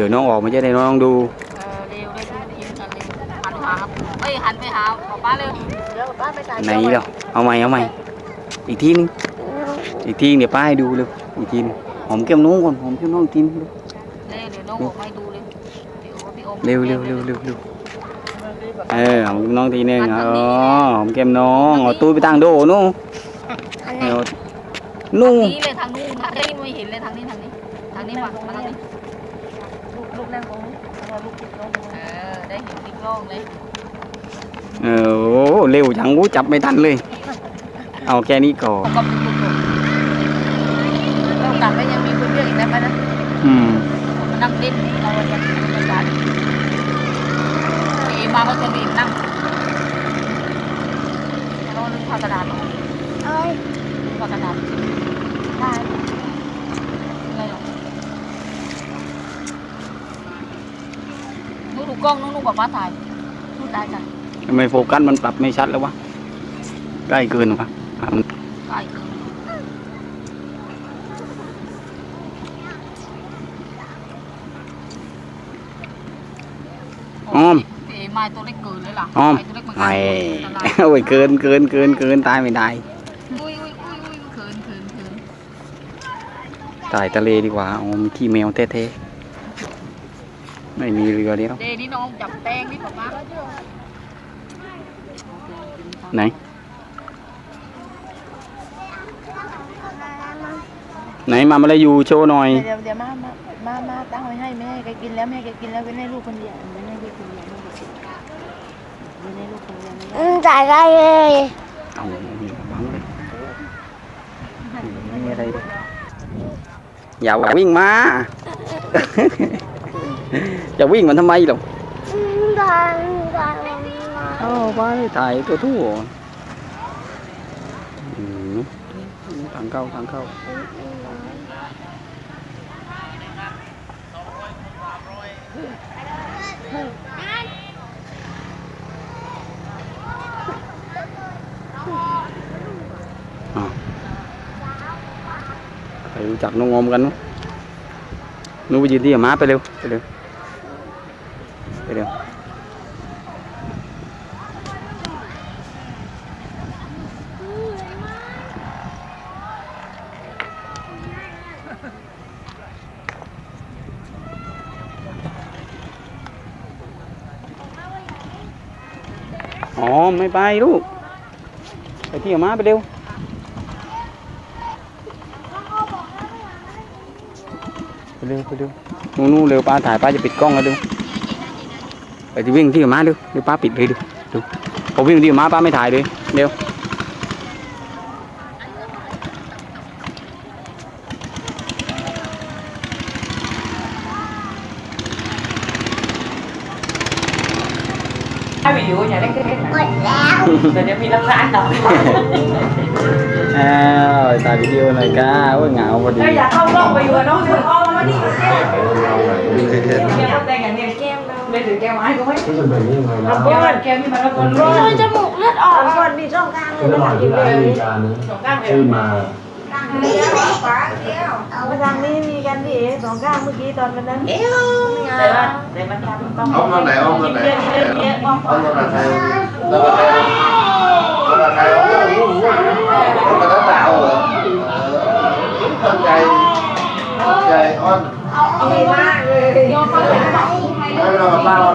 ดี๋ยวน้องออกมาจะได้น้องดูเออเร็วได้ดูยิ้มกันเร็วหันไปหาครับเอ้ยหันไปหาป๊าป้าเร็วเดี๋ยวป้าไปถ่ายไหนเดี๋ยวเอาใหม่เอาใหม่อีกทีนึงอีกทีเดี๋ยวป้าให้ดูเลยอีกทีนึงหอมแก้มน้องก่อนหอมแก้มน้องอีกทีนึงเร็วเดี๋ยวน้องบอกให้ดูเลยเดี๋ยวพี่โอมเร็วเร็วเร็วเร็วเร็วเออหอมแก้มน้องทีนึงอ๋อหอมแก้มน้องเอาตู้ไปตั้งโดนู่นเอานู่นทางนี้เลยทางนู้นทางนี้ไม่เห็นเลยทางนี้ทางนี้ทางนี้มามาทางนี้ ลูกนั่งตรงนี้เอาลูกติดลงเออ ได้เห็นติ๊กโล่งเลยเออโอ้เร็วจังกูจับไม่ทันเลย เอาแค่นี้ก่อนก็ปุ๊บปุ๊บเรากลับไปยังมีคนเยอะอีกนะป้านะอืมมานั่งเล่นเราวันนี้วันจันทร์เอมาก็ชวนเอนั่งเราลืมพากระดาษลงเอ้ยลืมพากระดาษได้ อะไรหรอนู้ ดูกล้องนู้ดูป๊าป้าถ่ายนู้ได้จ้ะทำไมโฟกัสมันปรับไม่ชัดแล้ววะใกล้เกินวะอะมันใกล้เกินอ้อม พี่เอมาตัวเล็กเกินเลยล่ะอ้อมไตัวเล็กเหมือนกัไม่นอันตรายโอ้ยเกินเกินเกินเกินตายไม่ได้อุ้ยอุ้ยอุ้ยอุ้ยเขินเขินเขิน ตายทะเลดีกว่าอ๋อมีขี้แมวเท่ๆ ไม่มีเรือเดียวเดนี่น้องจับแตงนี่ป๊าป้าไหน ไหนมามาเลยอยู่โชว์หน่อย เดี๋ยวเดี๋ยวมามามามาตั้งไว้ให้แม่ให้แกกินแล้วแม่ให้แกกินแล้วเว้นให้ลูกคนเดียวเว้นให้ลูกคนเดียวเว้นให้ลูกคนเดียวไม่ได้อืมจ่ายได้เลยเอามีกระบังเลยไม่มีอะไรเลยอย่าวิ่งมา จะวิ่งมันทำไมหรออืมได้ได้ได้เอาไปถ่ายตัวทั่วอืมทางเข้าทางเข้าอ้าวใครรู้จักน้องงอมกันนู้นนู้นไปยืนที่กับม้าไปเร็วไปเร็ว ไปเร็วอ๋อไม่ไปลูก ไปที่กับม้าไปเร็วไปเร็วไปเร็วนู่นนู่นเร็วป้าถ่ายป้าจะปิดกล้องแล้วดู ไปที่วิ่งที่กับม้าเร็วเดี๋ยวป้าปิดเลยดูดูพอวิ่งที่กับม้าป้าไม่ถ่ายเลยเร็วถ้าวิดีโออย่าเล่นเล่นหมดแล้วเดี๋ยวมีรับร้านต่ออ้าวถ่ายวิดีโอหน่อยก้าโอ้ยเหงาพอดีถ้าอยากเข้ากล้องไปอยู่กับน้องถืออ้อมมาดิแก้มแก้มแต่งอย่างเนี้ยแก้ม เลยถือแก้มมาให้กูไหมก็จะเป็นยังไงนะแก้มแก้มมีมาแล้วคนรู้โดนจมูกเลือดออกก่อนมีช่องกลางเลก็ยระหนะว่างที่ร้านมีการสองข้างเอชื่วอมาเอาไปทางนี้มีกันพี่เอ๋สองข้างเมื่อกี้ตอนวันนั้นเอ๋แต่ว่าแต่มันทำต้องเอามาไหนเอามาไหนเล่นเล่นเล่นอ้อมเอามาไหนเอามาไหนเอามาไหนเอามาไหนเอามาไหนเอาเหรอเข้าใจเข้าใจอ้อนดีมากเลยไม่เรามาบ้านเรา ไม่มาบ้านเรา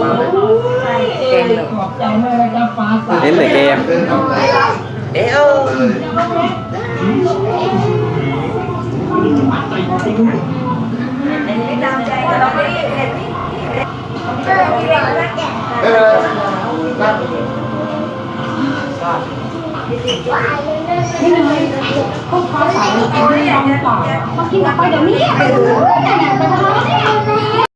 มาเลยเก่งเลยเล่นเลยเกมเล่นเอาไหนเอ๋เลยตามใจแต่เราไม่ได้เห็นนี่ไม่เป็นไรนั่งมากินกับไปเดี๋ยวนี้